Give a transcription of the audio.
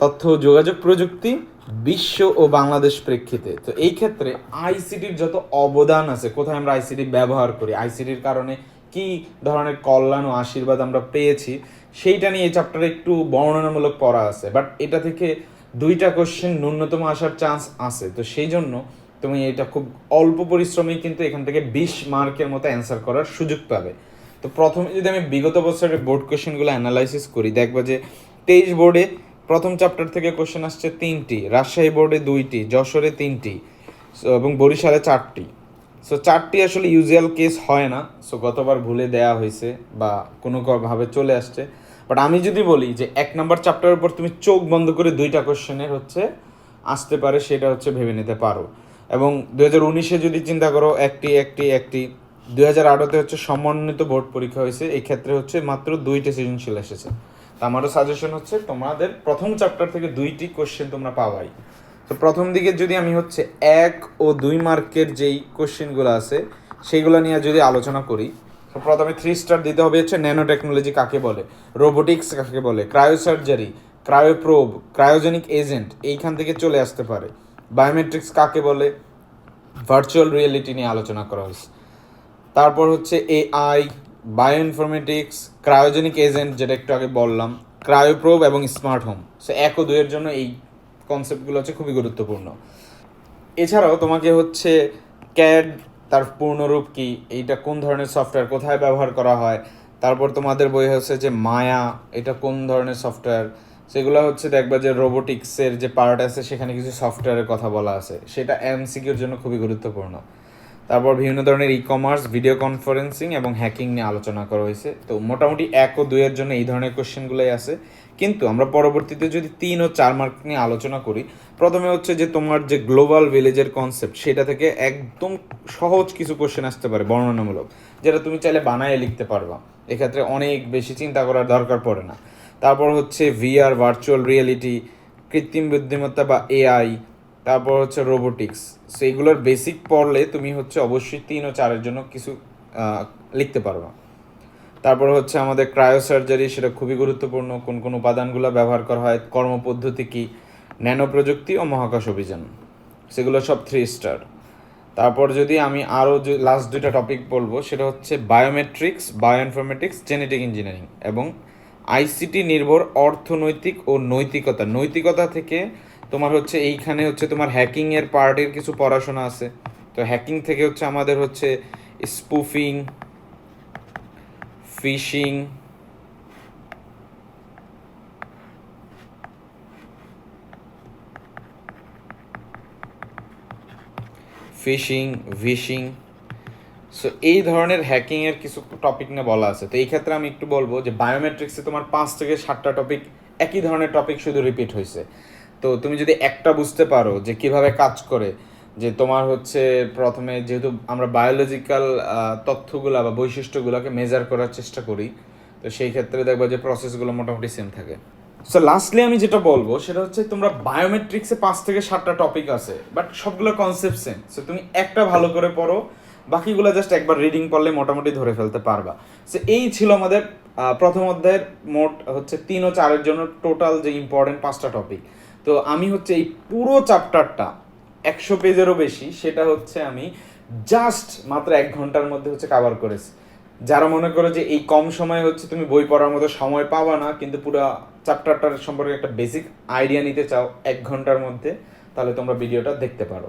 তথ্য ও যোগাযোগ প্রযুক্তি, বিশ্ব ও বাংলাদেশ প্রেক্ষিতে। তো এই ক্ষেত্রে আইসিটির যত অবদান আছে, কোথায় আমরা আইসিটি ব্যবহার করি আইসিটির কারণে কি ধরনের কল্যাণ ও আশীর্বাদ আমরা পেয়েছি, সেইটা নিয়ে এই চ্যাপ্টারে একটু বর্ণনামূলক পড়া আছে। বাট এটা থেকে দুইটা কোশ্চেন ন্যূনতম আসার চান্স আছে। তো সেই জন্য তুমি এটা খুব অল্প পরিশ্রমেই কিন্তু এখান থেকে বিশ মার্কের মতো অ্যান্সার করার সুযোগ পাবে। তো প্রথমে যদি আমি বিগত বছরের বোর্ড কোশ্চেনগুলো অ্যানালাইসিস করি, দেখব যে তেইশ বোর্ডে প্রথম চ্যাপ্টার থেকে কোশ্চেন আসছে তিনটি, রাজশাহী বোর্ডে দুইটি, যশোরে তিনটি এবং বরিশালে চারটি। সো চারটি আসলে ইউজুয়াল কেস হয় না সো গতবার ভুলে দেয়া হয়েছে বা কোনো ক- ভাবে চলে আসছে। বাট আমি যদি বলি যে এক নম্বর চ্যাপ্টারের উপর তুমি চোখ বন্ধ করে দুইটা কোশ্চেনের হচ্ছে আসতে পারে, সেটা হচ্ছে ভেবে নিতে পারো। এবং দু হাজার উনিশে যদি চিন্তা করো, একটি একটি একটি দু হাজার আঠারোতে হচ্ছে সমন্বিত বোর্ড পরীক্ষা হয়েছে এই ক্ষেত্রে হচ্ছে মাত্র দুইটি সৃজনশীল এসেছে। আমারও সাজেশন হচ্ছে তোমাদের প্রথম চ্যাপ্টার থেকে দুইটি কোশ্চেন তোমরা পাওয়াই। তো প্রথম দিকে যদি আমি হচ্ছে এক ও দুই মার্কের যেই কোশ্চেনগুলো আছে সেইগুলো নিয়ে যদি আলোচনা করি, তো প্রথমে থ্রি স্টার দিতে হবে হচ্ছে ন্যানো টেকনোলজি কাকে বলে রোবোটিক্স কাকে বলে ক্রায়োসার্জারি ক্রায়োপ্রোব ক্রায়োজেনিক এজেন্ট এইখান থেকে চলে আসতে পারে। বায়োমেট্রিক্স কাকে বলে ভার্চুয়াল রিয়েলিটি নিয়ে আলোচনা করা হয়েছে। তারপর হচ্ছে এআই বায়োইনফরমেটিক্স ক্রায়োজেনিক এজেন্ট যেটা একটু আগে বললাম ক্রায়োপ্রোব এবং স্মার্ট হোম সো এক ও দুইয়ের জন্য এই কনসেপ্টগুলো হচ্ছে খুবই গুরুত্বপূর্ণ। এছাড়াও তোমাকে হচ্ছে ক্যাড তার পূর্ণরূপ কি, এইটা কোন ধরনের সফটওয়্যার কোথায় ব্যবহার করা হয়, তারপর তোমাদের বই হচ্ছে যে মায়া, এটা কোন ধরনের সফটওয়্যার সেগুলো হচ্ছে দেখবা যে রোবোটিক্সের যে পার্ট আছে, সেখানে কিছু সফটওয়্যারের কথা বলা আছে। সেটা এমসিকিউর জন্য খুবই গুরুত্বপূর্ণ। তারপর বিভিন্ন ধরনের ই কমার্স ভিডিও কনফারেন্সিং এবং হ্যাকিং নিয়ে আলোচনা করা হয়েছে। তো মোটামুটি এক ও দুইয়ের জন্য এই ধরনের কোশ্চেনগুলোই আছে। কিন্তু আমরা পরবর্তীতে যদি তিন ও চার মার্ক নিয়ে আলোচনা করি, প্রথমে হচ্ছে যে তোমার যে গ্লোবাল ভিলেজের কনসেপ্ট সেটা থেকে একদম সহজ কিছু কোশ্চেন আসতে পারে, বর্ণনামূলক, যেটা তুমি চাইলে বানায় লিখতে পারবা। এক্ষেত্রে অনেক বেশি চিন্তা করার দরকার পড়ে না। তারপর হচ্ছে ভিআর ভার্চুয়াল রিয়েলিটি কৃত্রিম বুদ্ধিমত্তা বা এআই তারপর হচ্ছে রোবোটিক্স সো এগুলোর বেসিক পড়লে তুমি হচ্ছে অবশ্যই তিন ও চারের জন্য কিছু লিখতে পারবা। তারপর হচ্ছে আমাদের ক্রায়ো সার্জারি সেটা খুবই গুরুত্বপূর্ণ। কোন কোন উপাদানগুলো ব্যবহার করা হয় কর্মপদ্ধতি কি, ন্যানো প্রযুক্তি ও মহাকাশ অভিযান। সেগুলো সব থ্রি স্টার তারপর যদি আমি আরও লাস্ট দুইটা টপিক বলব, সেটা হচ্ছে বায়োমেট্রিক্স বায়োইনফরমেটিক্স জেনেটিক ইঞ্জিনিয়ারিং এবং আইসিটি নির্ভর অর্থনৈতিক ও নৈতিকতা। নৈতিকতা থেকে তোমার হচ্ছে এইখানে হচ্ছে তোমার হ্যাকিং এর পার্টের কিছু পড়াশোনা আছে। তো হ্যাকিং থেকে হচ্ছে আমাদের হচ্ছে spoofing phishing phishing vishing so এই ধরনের হ্যাকিং এর কিছু টপিক নিয়ে বলা আছে। তো এই ক্ষেত্রে আমি একটু বলব যে বায়োমেট্রিক্সে তোমার পাঁচ থেকে সাতটা টপিক একই ধরনের টপিক শুধু রিপিট হয়েছে তো তুমি যদি একটা বুঝতে পারো যে কীভাবে কাজ করে, যে তোমার হচ্ছে প্রথমে যেহেতু আমরা বায়োলজিক্যাল তথ্যগুলো বা বৈশিষ্ট্যগুলোকে মেজার করার চেষ্টা করি, তো সেই ক্ষেত্রে দেখবা যে প্রসেসগুলো মোটামুটি সেম থাকে। সো লাস্টলি আমি যেটা বলব সেটা হচ্ছে তোমরা বায়োমেট্রিক্সে পাঁচ থেকে সাতটা টপিক আছে বাট সবগুলো কনসেপ্ট সেম সো তুমি একটা ভালো করে পড়ো, বাকিগুলো জাস্ট একবার রিডিং করলে মোটামুটি ধরে ফেলতে পারবা। সো এই ছিল আমাদের প্রথম অধ্যায়ের মোট হচ্ছে তিন ও চারের জন্য টোটাল যে ইম্পর্টেন্ট পাঁচটা টপিক তো আমি হচ্ছে এই পুরো চ্যাপ্টারটা একশো পেজেরও বেশি, সেটা হচ্ছে আমি জাস্ট মাত্র এক ঘণ্টার মধ্যে হচ্ছে কাভার করেছি। যারা মনে করো যে এই কম সময়ে হচ্ছে তুমি বই পড়ার মতো সময় পাবা না, কিন্তু পুরো চ্যাপ্টারটার সম্পর্কে একটা বেসিক আইডিয়া নিতে চাও এক ঘণ্টার মধ্যে, তাহলে তোমরা ভিডিওটা দেখতে পারো।